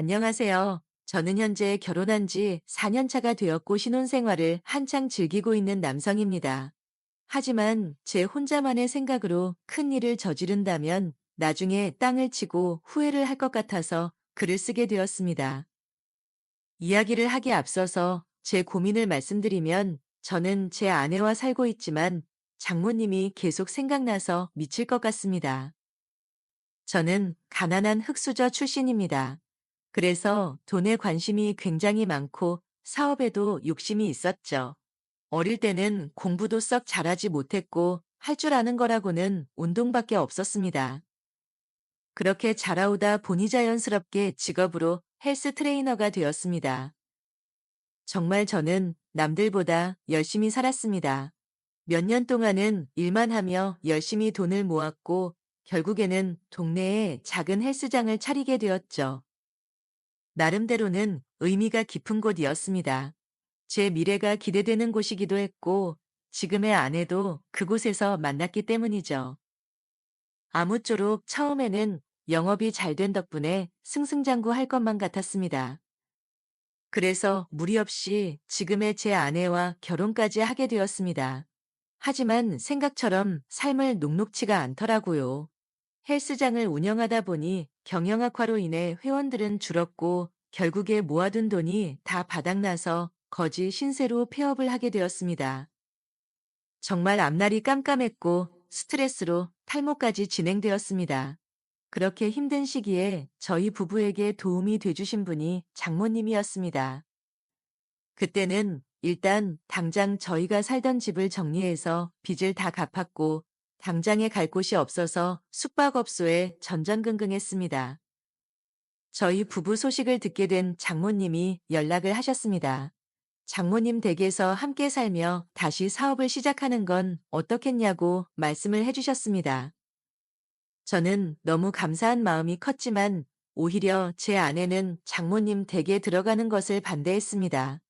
안녕하세요. 저는 현재 결혼한 지 4년 차가 되었고 신혼생활을 한창 즐기고 있는 남성입니다. 하지만 제 혼자만의 생각으로 큰 일을 저지른다면 나중에 땅을 치고 후회를 할 것 같아서 글을 쓰게 되었습니다. 이야기를 하기에 앞서서 제 고민을 말씀드리면 저는 제 아내와 살고 있지만 장모님이 계속 생각나서 미칠 것 같습니다. 저는 가난한 흙수저 출신입니다. 그래서 돈에 관심이 굉장히 많고 사업에도 욕심이 있었죠. 어릴 때는 공부도 썩 잘하지 못했고 할 줄 아는 거라고는 운동밖에 없었습니다. 그렇게 자라오다 보니 자연스럽게 직업으로 헬스 트레이너가 되었습니다. 정말 저는 남들보다 열심히 살았습니다. 몇 년 동안은 일만 하며 열심히 돈을 모았고 결국에는 동네에 작은 헬스장을 차리게 되었죠. 나름대로는 의미가 깊은 곳이었습니다. 제 미래가 기대되는 곳이기도 했고 지금의 아내도 그곳에서 만났기 때문이죠. 아무쪼록 처음에는 영업이 잘 된 덕분에 승승장구할 것만 같았습니다. 그래서 무리 없이 지금의 제 아내와 결혼까지 하게 되었습니다. 하지만 생각처럼 삶을 녹록치가 않더라고요. 헬스장을 운영하다 보니 경영악화로 인해 회원들은 줄었고 결국에 모아둔 돈이 다 바닥나서 거지 신세로 폐업을 하게 되었습니다. 정말 앞날이 깜깜했고 스트레스로 탈모까지 진행되었습니다. 그렇게 힘든 시기에 저희 부부에게 도움이 돼주신 분이 장모님이었습니다. 그때는 일단 당장 저희가 살던 집을 정리해서 빚을 다 갚았고 당장에 갈 곳이 없어서 숙박업소에 전전긍긍했습니다. 저희 부부 소식을 듣게 된 장모님이 연락을 하셨습니다. 장모님 댁에서 함께 살며 다시 사업을 시작하는 건 어떻겠냐고 말씀을 해주셨습니다. 저는 너무 감사한 마음이 컸지만 오히려 제 아내는 장모님 댁에 들어가는 것을 반대했습니다.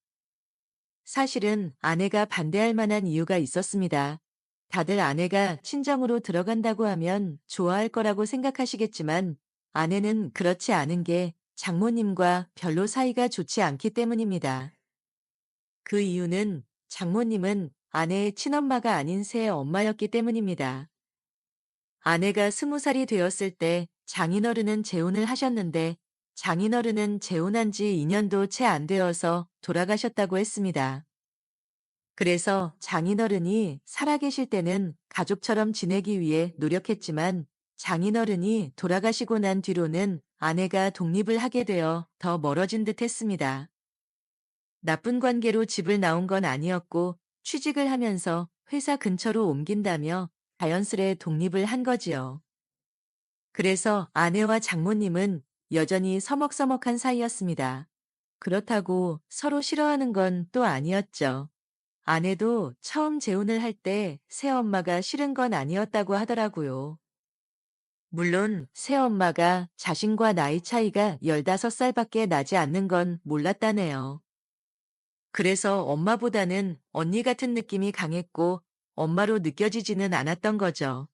사실은 아내가 반대할 만한 이유가 있었습니다. 다들 아내가 친정으로 들어간다고 하면 좋아할 거라고 생각하시겠지만 아내는 그렇지 않은 게 장모님과 별로 사이가 좋지 않기 때문입니다. 그 이유는 장모님은 아내의 친엄마가 아닌 새 엄마였기 때문입니다. 아내가 스무 살이 되었을 때 장인어른은 재혼을 하셨는데 장인어른은 재혼한 지 2년도 채 안 되어서 돌아가셨다고 했습니다. 그래서 장인어른이 살아계실 때는 가족처럼 지내기 위해 노력했지만 장인어른이 돌아가시고 난 뒤로는 아내가 독립을 하게 되어 더 멀어진 듯 했습니다. 나쁜 관계로 집을 나온 건 아니었고 취직을 하면서 회사 근처로 옮긴다며 자연스레 독립을 한 거지요. 그래서 아내와 장모님은 여전히 서먹서먹한 사이였습니다. 그렇다고 서로 싫어하는 건 또 아니었죠. 아내도 처음 재혼을 할 때 새엄마가 싫은 건 아니었다고 하더라고요. 물론 새엄마가 자신과 나이 차이가 15살밖에 나지 않는 건 몰랐다네요. 그래서 엄마보다는 언니 같은 느낌이 강했고 엄마로 느껴지지는 않았던 거죠.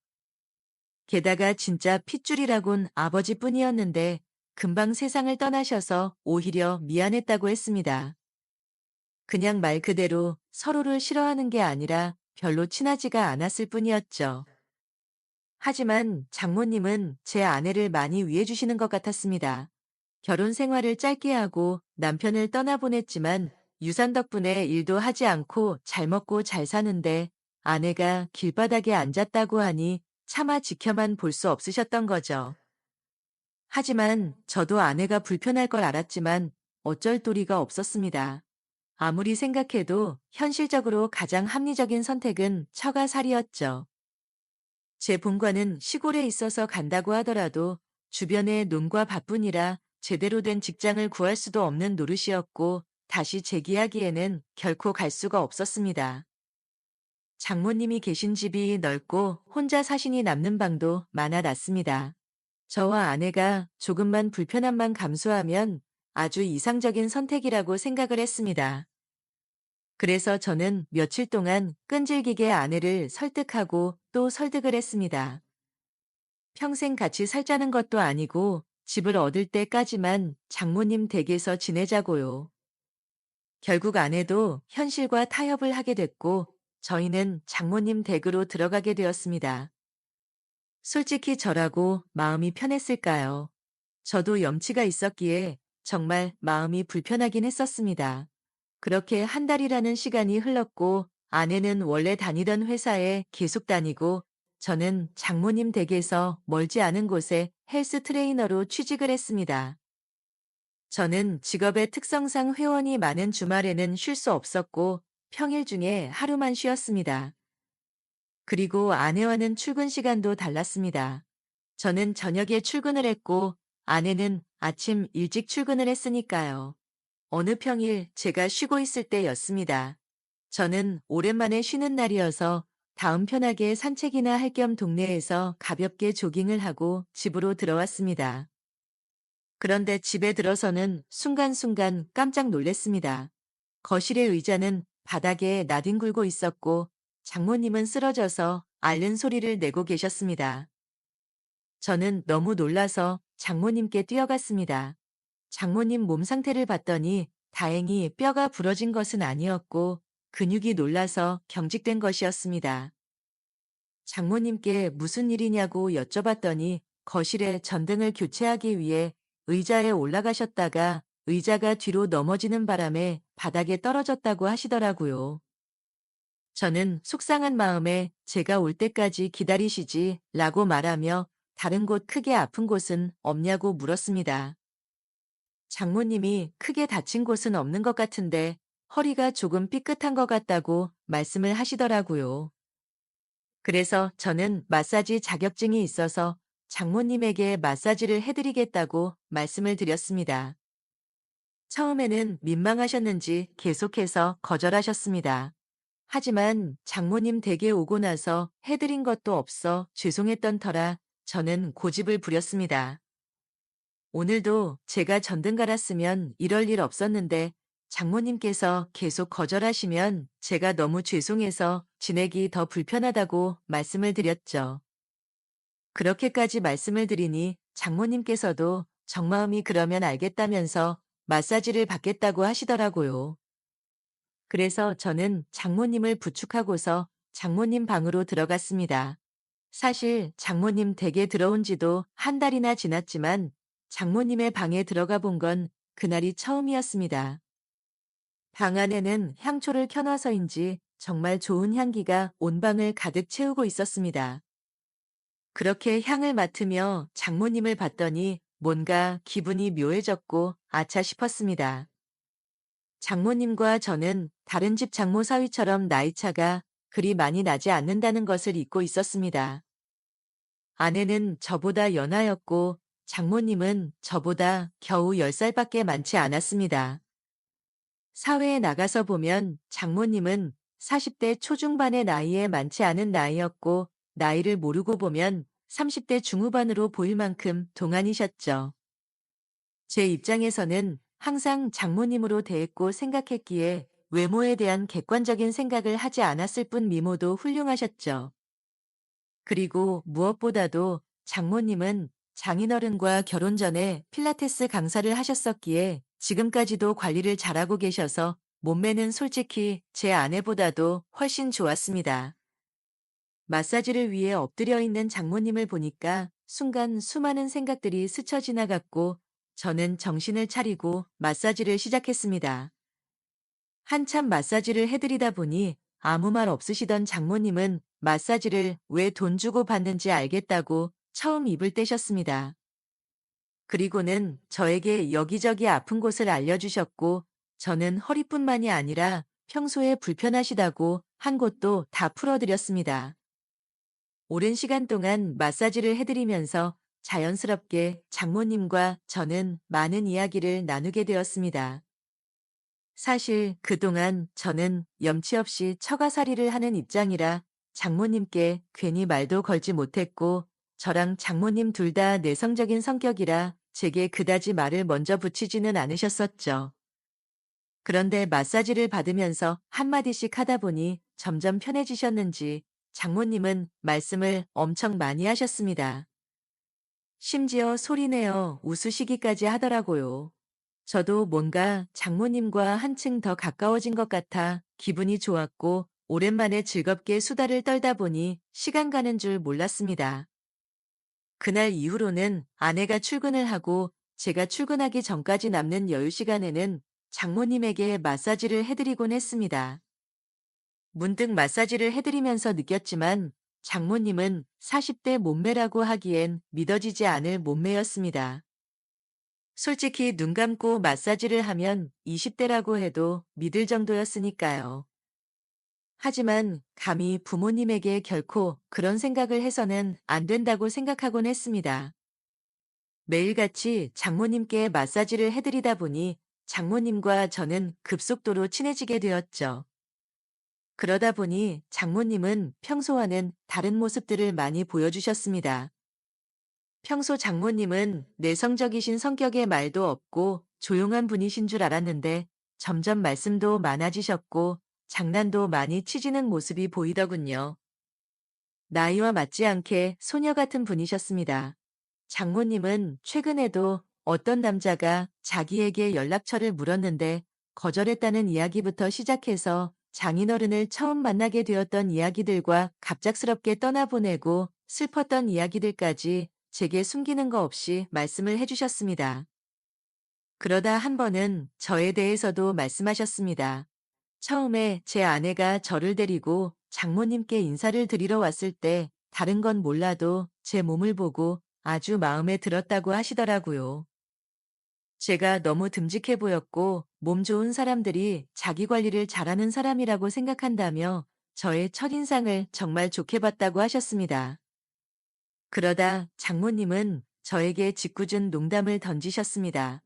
게다가 진짜 핏줄이라곤 아버지뿐이었는데 금방 세상을 떠나셔서 오히려 미안했다고 했습니다. 그냥 말 그대로 서로를 싫어하는 게 아니라 별로 친하지가 않았을 뿐이었죠. 하지만 장모님은 제 아내를 많이 위해주시는 것 같았습니다. 결혼 생활을 짧게 하고 남편을 떠나보냈지만 유산 덕분에 일도 하지 않고 잘 먹고 잘 사는데 아내가 길바닥에 앉았다고 하니 차마 지켜만 볼 수 없으셨던 거죠. 하지만 저도 아내가 불편할 걸 알았지만 어쩔 도리가 없었습니다. 아무리 생각해도 현실적으로 가장 합리적인 선택은 처가살이었죠. 제 본관은 시골에 있어서 간다고 하더라도 주변에 논과 바쁘니라 제대로 된 직장을 구할 수도 없는 노릇이었고 다시 재기하기에는 결코 갈 수가 없었습니다. 장모님이 계신 집이 넓고 혼자 사신이 남는 방도 많아 났습니다. 저와 아내가 조금만 불편함만 감수하면 아주 이상적인 선택이라고 생각을 했습니다. 그래서 저는 며칠 동안 끈질기게 아내를 설득하고 또 설득을 했습니다. 평생 같이 살자는 것도 아니고 집을 얻을 때까지만 장모님 댁에서 지내자고요. 결국 아내도 현실과 타협을 하게 됐고 저희는 장모님 댁으로 들어가게 되었습니다. 솔직히 저라고 마음이 편했을까요? 저도 염치가 있었기에 정말 마음이 불편하긴 했었습니다. 그렇게 한 달이라는 시간이 흘렀고 아내는 원래 다니던 회사에 계속 다니고 저는 장모님 댁에서 멀지 않은 곳에 헬스 트레이너로 취직을 했습니다. 저는 직업의 특성상 회원이 많은 주말에는 쉴 수 없었고 평일 중에 하루만 쉬었습니다. 그리고 아내와는 출근 시간도 달랐습니다. 저는 저녁에 출근을 했고 아내는 아침 일찍 출근을 했으니까요. 어느 평일 제가 쉬고 있을 때였습니다. 저는 오랜만에 쉬는 날이어서 다음 편하게 산책이나 할 겸 동네에서 가볍게 조깅을 하고 집으로 들어왔습니다. 그런데 집에 들어서는 순간순간 깜짝 놀랐습니다. 거실의 의자는 바닥에 나뒹굴고 있었고 장모님은 쓰러져서 앓는 소리를 내고 계셨습니다. 저는 너무 놀라서 장모님께 뛰어갔습니다. 장모님 몸 상태를 봤더니 다행히 뼈가 부러진 것은 아니었고 근육이 놀라서 경직된 것이었습니다. 장모님께 무슨 일이냐고 여쭤봤더니 거실에 전등을 교체하기 위해 의자에 올라가셨다가 의자가 뒤로 넘어지는 바람에 바닥에 떨어졌다고 하시더라고요. 저는 속상한 마음에 제가 올 때까지 기다리시지 라고 말하며 다른 곳 크게 아픈 곳은 없냐고 물었습니다. 장모님이 크게 다친 곳은 없는 것 같은데 허리가 조금 삐끗한 것 같다고 말씀을 하시더라고요. 그래서 저는 마사지 자격증이 있어서 장모님에게 마사지를 해드리겠다고 말씀을 드렸습니다. 처음에는 민망하셨는지 계속해서 거절하셨습니다. 하지만 장모님 댁에 오고 나서 해드린 것도 없어 죄송했던 터라 저는 고집을 부렸습니다. 오늘도 제가 전등 갈았으면 이럴 일 없었는데 장모님께서 계속 거절하시면 제가 너무 죄송해서 지내기 더 불편하다고 말씀을 드렸죠. 그렇게까지 말씀을 드리니 장모님께서도 정마음이 그러면 알겠다면서 마사지를 받겠다고 하시더라고요. 그래서 저는 장모님을 부축하고서 장모님 방으로 들어갔습니다. 사실 장모님 댁에 들어온 지도 한 달이나 지났지만 장모님의 방에 들어가 본 건 그날이 처음이었습니다. 방 안에는 향초를 켜놔서인지 정말 좋은 향기가 온 방을 가득 채우고 있었습니다. 그렇게 향을 맡으며 장모님을 봤더니 뭔가 기분이 묘해졌고 아차 싶었습니다. 장모님과 저는 다른 집 장모 사위처럼 나이차가 그리 많이 나지 않는다는 것을 잊고 있었습니다. 아내는 저보다 연하였고 장모님은 저보다 겨우 10살밖에 많지 않았습니다. 사회에 나가서 보면 장모님은 40대 초중반의 나이에 많지 않은 나이였고 나이를 모르고 보면 30대 중후반으로 보일 만큼 동안이셨죠. 제 입장에서는 항상 장모님으로 대했고 생각했기에 외모에 대한 객관적인 생각을 하지 않았을 뿐 미모도 훌륭하셨죠. 그리고 무엇보다도 장모님은 장인어른과 결혼 전에 필라테스 강사를 하셨었기에 지금까지도 관리를 잘하고 계셔서 몸매는 솔직히 제 아내보다도 훨씬 좋았습니다. 마사지를 위해 엎드려 있는 장모님을 보니까 순간 수많은 생각들이 스쳐 지나갔고 저는 정신을 차리고 마사지를 시작했습니다. 한참 마사지를 해드리다 보니 아무 말 없으시던 장모님은 마사지를 왜 돈 주고 받는지 알겠다고 처음 입을 떼셨습니다. 그리고는 저에게 여기저기 아픈 곳을 알려주셨고 저는 허리뿐만이 아니라 평소에 불편하시다고 한 곳도 다 풀어드렸습니다. 오랜 시간 동안 마사지를 해드리면서 자연스럽게 장모님과 저는 많은 이야기를 나누게 되었습니다. 사실 그동안 저는 염치 없이 처가살이를 하는 입장이라 장모님께 괜히 말도 걸지 못했고 저랑 장모님 둘 다 내성적인 성격이라 제게 그다지 말을 먼저 붙이지는 않으셨었죠. 그런데 마사지를 받으면서 한마디씩 하다 보니 점점 편해지셨는지 장모님은 말씀을 엄청 많이 하셨습니다. 심지어 소리내어 웃으시기까지 하더라고요. 저도 뭔가 장모님과 한층 더 가까워진 것 같아 기분이 좋았고 오랜만에 즐겁게 수다를 떨다 보니 시간 가는 줄 몰랐습니다. 그날 이후로는 아내가 출근을 하고 제가 출근하기 전까지 남는 여유 시간에는 장모님에게 마사지를 해드리곤 했습니다. 문득 마사지를 해드리면서 느꼈지만 장모님은 40대 몸매라고 하기엔 믿어지지 않을 몸매였습니다. 솔직히 눈 감고 마사지를 하면 20대라고 해도 믿을 정도였으니까요. 하지만 감히 부모님에게 결코 그런 생각을 해서는 안 된다고 생각하곤 했습니다. 매일같이 장모님께 마사지를 해드리다 보니 장모님과 저는 급속도로 친해지게 되었죠. 그러다 보니 장모님은 평소와는 다른 모습들을 많이 보여주셨습니다. 평소 장모님은 내성적이신 성격에 말도 없고 조용한 분이신 줄 알았는데 점점 말씀도 많아지셨고 장난도 많이 치지는 모습이 보이더군요. 나이와 맞지 않게 소녀 같은 분이셨습니다. 장모님은 최근에도 어떤 남자가 자기에게 연락처를 물었는데 거절했다는 이야기부터 시작해서 장인어른을 처음 만나게 되었던 이야기들과 갑작스럽게 떠나보내고 슬펐던 이야기들까지 제게 숨기는 거 없이 말씀을 해주셨습니다. 그러다 한 번은 저에 대해서도 말씀하셨습니다. 처음에 제 아내가 저를 데리고 장모님께 인사를 드리러 왔을 때 다른 건 몰라도 제 몸을 보고 아주 마음에 들었다고 하시더라고요. 제가 너무 듬직해 보였고 몸 좋은 사람들이 자기 관리를 잘하는 사람이라고 생각한다며 저의 첫인상을 정말 좋게 봤다고 하셨습니다. 그러다 장모님은 저에게 짓궂은 농담을 던지셨습니다.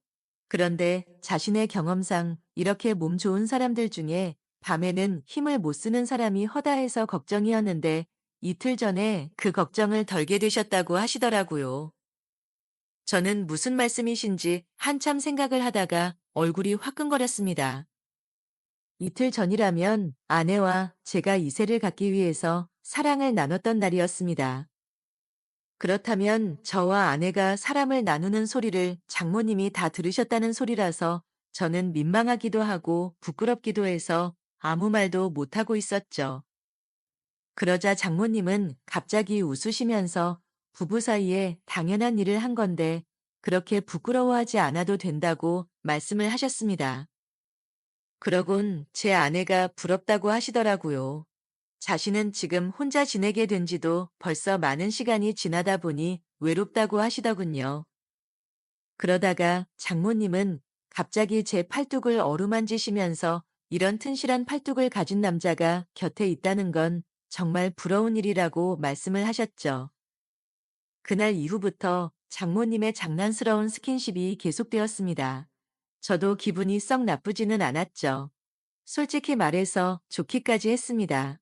그런데 자신의 경험상 이렇게 몸 좋은 사람들 중에 밤에는 힘을 못 쓰는 사람이 허다해서 걱정이었는데 이틀 전에 그 걱정을 덜게 되셨다고 하시더라고요. 저는 무슨 말씀이신지 한참 생각을 하다가 얼굴이 화끈거렸습니다. 이틀 전이라면 아내와 제가 이세를 갖기 위해서 사랑을 나눴던 날이었습니다. 그렇다면 저와 아내가 사람을 나누는 소리를 장모님이 다 들으셨다는 소리라서 저는 민망하기도 하고 부끄럽기도 해서 아무 말도 못하고 있었죠. 그러자 장모님은 갑자기 웃으시면서 부부 사이에 당연한 일을 한 건데 그렇게 부끄러워하지 않아도 된다고 말씀을 하셨습니다. 그러곤 제 아내가 부럽다고 하시더라고요. 자신은 지금 혼자 지내게 된 지도 벌써 많은 시간이 지나다 보니 외롭다고 하시더군요. 그러다가 장모님은 갑자기 제 팔뚝을 어루만지시면서 이런 튼실한 팔뚝을 가진 남자가 곁에 있다는 건 정말 부러운 일이라고 말씀을 하셨죠. 그날 이후부터 장모님의 장난스러운 스킨십이 계속되었습니다. 저도 기분이 썩 나쁘지는 않았죠. 솔직히 말해서 좋기까지 했습니다.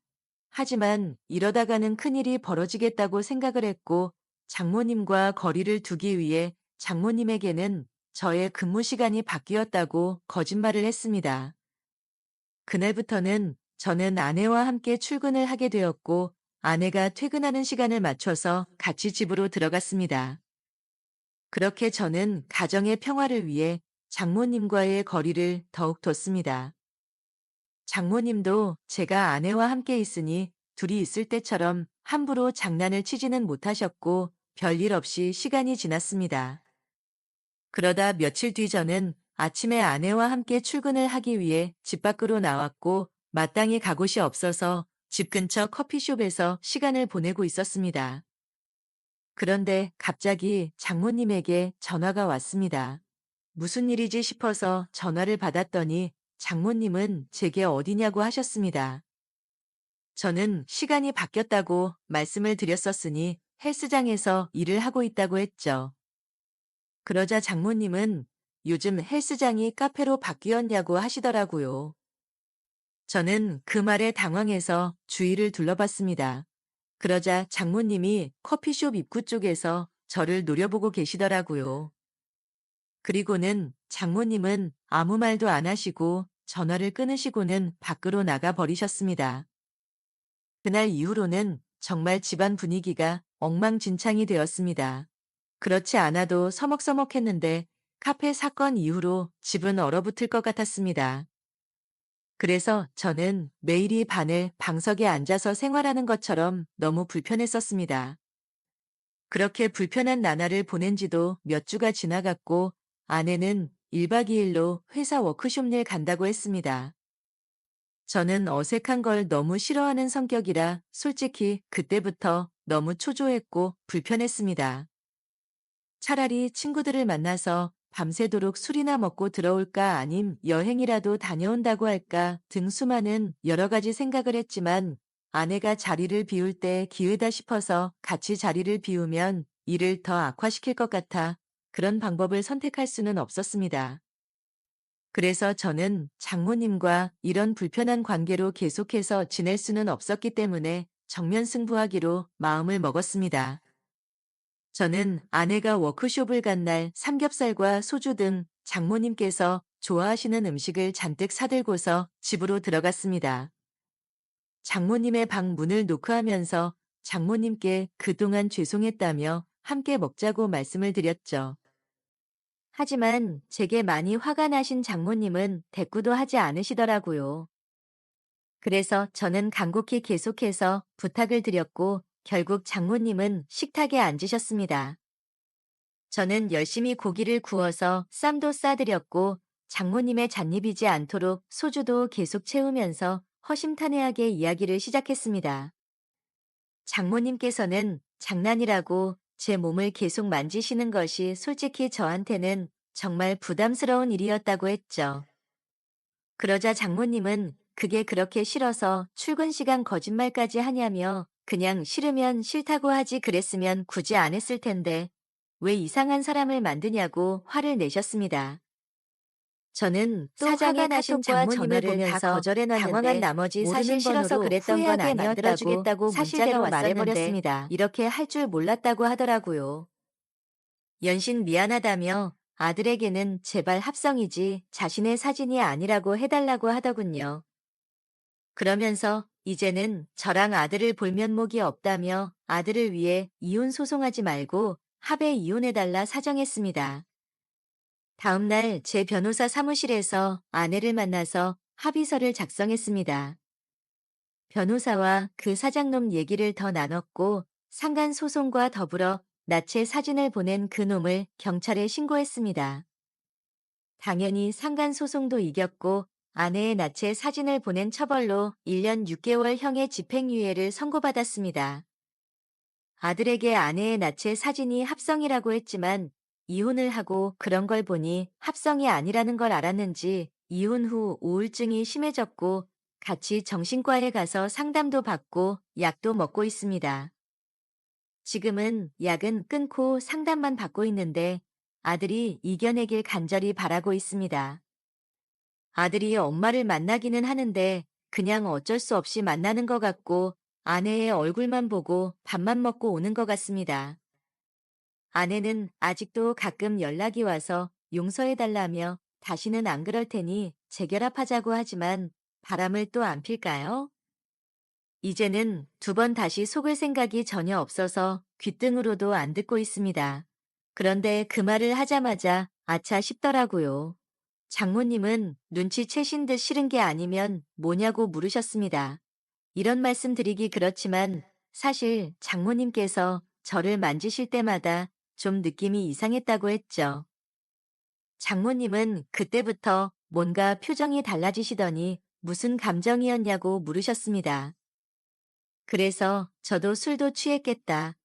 하지만 이러다가는 큰일이 벌어지겠다고 생각을 했고 장모님과 거리를 두기 위해 장모님에게는 저의 근무 시간이 바뀌었다고 거짓말을 했습니다. 그날부터는 저는 아내와 함께 출근을 하게 되었고 아내가 퇴근하는 시간을 맞춰서 같이 집으로 들어갔습니다. 그렇게 저는 가정의 평화를 위해 장모님과의 거리를 더욱 뒀습니다. 장모님도 제가 아내와 함께 있으니 둘이 있을 때처럼 함부로 장난을 치지는 못하셨고 별일 없이 시간이 지났습니다. 그러다 며칠 뒤 저는 아침에 아내와 함께 출근을 하기 위해 집 밖으로 나왔고 마땅히 가 곳이 없어서 집 근처 커피숍에서 시간을 보내고 있었습니다. 그런데 갑자기 장모님에게 전화가 왔습니다. 무슨 일이지 싶어서 전화를 받았더니 장모님은 제게 어디냐고 하셨습니다. 저는 시간이 바뀌었다고 말씀을 드렸었으니 헬스장에서 일을 하고 있다고 했죠. 그러자 장모님은 요즘 헬스장이 카페로 바뀌었냐고 하시더라고요. 저는 그 말에 당황해서 주위를 둘러봤습니다. 그러자 장모님이 커피숍 입구 쪽에서 저를 노려보고 계시더라고요. 그리고는 장모님은 아무 말도 안 하시고 전화를 끊으시고는 밖으로 나가 버리셨습니다. 그날 이후로는 정말 집안 분위기가 엉망진창이 되었습니다. 그렇지 않아도 서먹서먹했는데 카페 사건 이후로 집은 얼어붙을 것 같았습니다. 그래서 저는 매일이 반을 방석에 앉아서 생활하는 것처럼 너무 불편했었습니다. 그렇게 불편한 나날을 보낸 지도 몇 주가 지나갔고 아내는 1박 2일로 회사 워크숍 일 간다고 했습니다. 저는 어색한 걸 너무 싫어하는 성격이라 솔직히 그때부터 너무 초조했고 불편했습니다. 차라리 친구들을 만나서 밤새도록 술이나 먹고 들어올까 아님 여행이라도 다녀온다고 할까 등 수많은 여러 가지 생각을 했지만 아내가 자리를 비울 때 기회다 싶어서 같이 자리를 비우면 일을 더 악화시킬 것 같아 그런 방법을 선택할 수는 없었습니다. 그래서 저는 장모님과 이런 불편한 관계로 계속해서 지낼 수는 없었기 때문에 정면 승부하기로 마음을 먹었습니다. 저는 아내가 워크숍을 간 날 삼겹살과 소주 등 장모님께서 좋아하시는 음식을 잔뜩 사들고서 집으로 들어갔습니다. 장모님의 방 문을 노크하면서 장모님께 그동안 죄송했다며 함께 먹자고 말씀을 드렸죠. 하지만 제게 많이 화가 나신 장모님은 대꾸도 하지 않으시더라고요. 그래서 저는 간곡히 계속해서 부탁을 드렸고 결국 장모님은 식탁에 앉으셨습니다. 저는 열심히 고기를 구워서 쌈도 싸드렸고 장모님의 잔입이지 않도록 소주도 계속 채우면서 허심탄회하게 이야기를 시작했습니다. 장모님께서는 장난이라고 제 몸을 계속 만지시는 것이 솔직히 저한테는 정말 부담스러운 일이었다고 했죠. 그러자 장모님은 그게 그렇게 싫어서 출근 시간 거짓말까지 하냐며 그냥 싫으면 싫다고 하지 그랬으면 굳이 안 했을 텐데 왜 이상한 사람을 만드냐고 화를 내셨습니다. 저는 또 사장의 화가 나신 장모님을 보면서 거절해놨는데 당황한 나머지 사실 싫어서 그랬던 건 아니었다고 사실대로 말해버렸습니다. 이렇게 할 줄 몰랐다고 하더라고요. 연신 미안하다며 아들에게는 제발 합성이지 자신의 사진이 아니라고 해달라고 하더군요. 그러면서 이제는 저랑 아들을 볼 면목이 없다며 아들을 위해 이혼 소송하지 말고 합의 이혼해달라 사정했습니다. 다음 날 제 변호사 사무실에서 아내를 만나서 합의서를 작성했습니다. 변호사와 그 사장놈 얘기를 더 나눴고 상간 소송과 더불어 나체 사진을 보낸 그 놈을 경찰에 신고했습니다. 당연히 상간 소송도 이겼고 아내의 나체 사진을 보낸 처벌로 1년 6개월형의 집행유예를 선고받았습니다. 아들에게 아내의 나체 사진이 합성이라고 했지만 이혼을 하고 그런 걸 보니 합성이 아니라는 걸 알았는지 이혼 후 우울증이 심해졌고 같이 정신과에 가서 상담도 받고 약도 먹고 있습니다. 지금은 약은 끊고 상담만 받고 있는데 아들이 이겨내길 간절히 바라고 있습니다. 아들이 엄마를 만나기는 하는데 그냥 어쩔 수 없이 만나는 것 같고 아내의 얼굴만 보고 밥만 먹고 오는 것 같습니다. 아내는 아직도 가끔 연락이 와서 용서해달라며 다시는 안 그럴 테니 재결합하자고 하지만 바람을 또 안 필까요? 이제는 두 번 다시 속을 생각이 전혀 없어서 귓등으로도 안 듣고 있습니다. 그런데 그 말을 하자마자 아차 싶더라고요. 장모님은 눈치채신 듯 싫은 게 아니면 뭐냐고 물으셨습니다. 이런 말씀 드리기 그렇지만 사실 장모님께서 저를 만지실 때마다 좀 느낌이 이상했다고 했죠. 장모님은 그때부터 뭔가 표정이 달라지시더니 무슨 감정이었냐고 물으셨습니다. 그래서 저도 술도 취했겠다.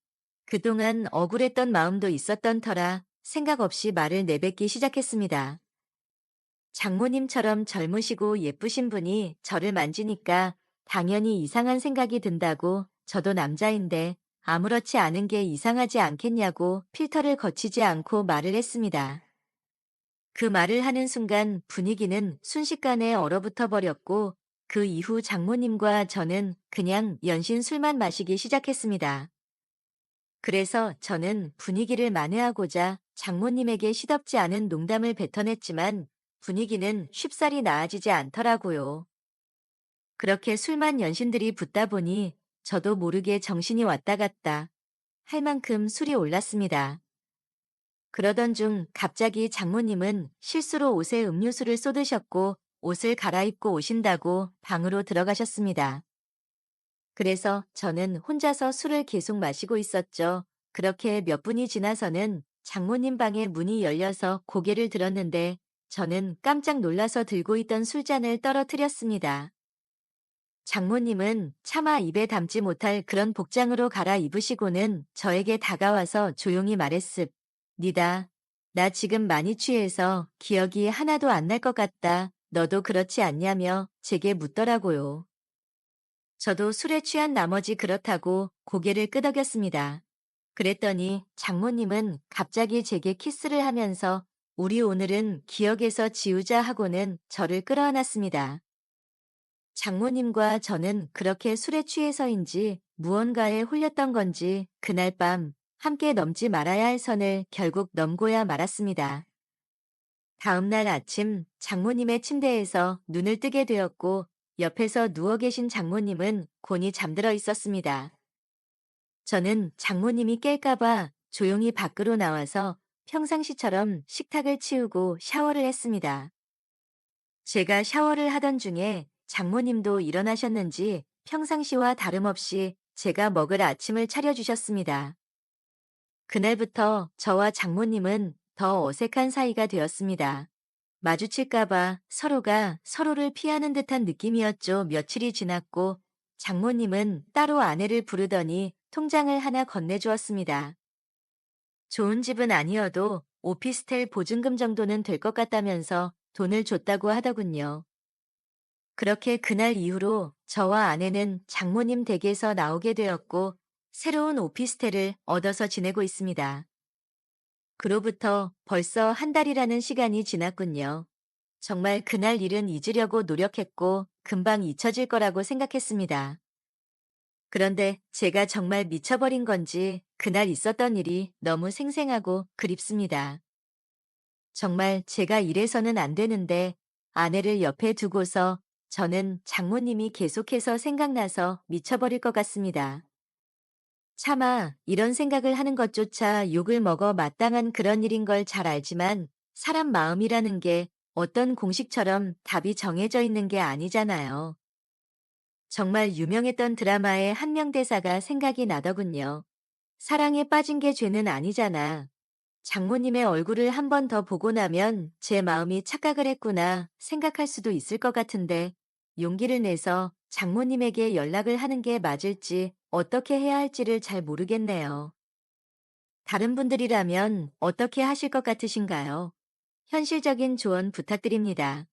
그동안 억울했던 마음도 있었던 터라 생각 없이 말을 내뱉기 시작했습니다. 장모님처럼 젊으시고 예쁘신 분이 저를 만지니까 당연히 이상한 생각이 든다고 저도 남자인데 아무렇지 않은 게 이상하지 않겠냐고 필터를 거치지 않고 말을 했습니다. 그 말을 하는 순간 분위기는 순식간에 얼어붙어 버렸고 그 이후 장모님과 저는 그냥 연신 술만 마시기 시작했습니다. 그래서 저는 분위기를 만회하고자 장모님에게 시덥지 않은 농담을 뱉어냈지만 분위기는 쉽사리 나아지지 않더라고요. 그렇게 술만 연신들이 붙다 보니 저도 모르게 정신이 왔다 갔다 할 만큼 술이 올랐습니다. 그러던 중 갑자기 장모님은 실수로 옷에 음료수를 쏟으셨고 옷을 갈아입고 오신다고 방으로 들어가셨습니다. 그래서 저는 혼자서 술을 계속 마시고 있었죠. 그렇게 몇 분이 지나서는 장모님 방에 문이 열려서 고개를 들었는데 저는 깜짝 놀라서 들고 있던 술잔을 떨어뜨렸습니다. 장모님은 차마 입에 담지 못할 그런 복장으로 갈아입으시고는 저에게 다가와서 조용히 말했습. 니다. 나 지금 많이 취해서 기억이 하나도 안 날 것 같다. 너도 그렇지 않냐며 제게 묻더라고요. 저도 술에 취한 나머지 그렇다고 고개를 끄덕였습니다. 그랬더니 장모님은 갑자기 제게 키스를 하면서 우리 오늘은 기억에서 지우자 하고는 저를 끌어안았습니다. 장모님과 저는 그렇게 술에 취해서인지 무언가에 홀렸던 건지 그날 밤 함께 넘지 말아야 할 선을 결국 넘고야 말았습니다. 다음 날 아침 장모님의 침대에서 눈을 뜨게 되었고 옆에서 누워 계신 장모님은 곤히 잠들어 있었습니다. 저는 장모님이 깰까봐 조용히 밖으로 나와서 평상시처럼 식탁을 치우고 샤워를 했습니다. 제가 샤워를 하던 중에 장모님도 일어나셨는지 평상시와 다름없이 제가 먹을 아침을 차려주셨습니다. 그날부터 저와 장모님은 더 어색한 사이가 되었습니다. 마주칠까봐 서로가 서로를 피하는 듯한 느낌이었죠. 며칠이 지났고 장모님은 따로 아내를 부르더니 통장을 하나 건네주었습니다. 좋은 집은 아니어도 오피스텔 보증금 정도는 될 것 같다면서 돈을 줬다고 하더군요. 그렇게 그날 이후로 저와 아내는 장모님 댁에서 나오게 되었고 새로운 오피스텔을 얻어서 지내고 있습니다. 그로부터 벌써 한 달이라는 시간이 지났군요. 정말 그날 일은 잊으려고 노력했고 금방 잊혀질 거라고 생각했습니다. 그런데 제가 정말 미쳐버린 건지 그날 있었던 일이 너무 생생하고 그립습니다. 정말 제가 이래서는 안 되는데 아내를 옆에 두고서 저는 장모님이 계속해서 생각나서 미쳐버릴 것 같습니다. 차마 이런 생각을 하는 것조차 욕을 먹어 마땅한 그런 일인 걸 잘 알지만 사람 마음이라는 게 어떤 공식처럼 답이 정해져 있는 게 아니잖아요. 정말 유명했던 드라마의 한 명 대사가 생각이 나더군요. 사랑에 빠진 게 죄는 아니잖아. 장모님의 얼굴을 한 번 더 보고 나면 제 마음이 착각을 했구나 생각할 수도 있을 것 같은데 용기를 내서 장모님에게 연락을 하는 게 맞을지 어떻게 해야 할지를 잘 모르겠네요. 다른 분들이라면 어떻게 하실 것 같으신가요? 현실적인 조언 부탁드립니다.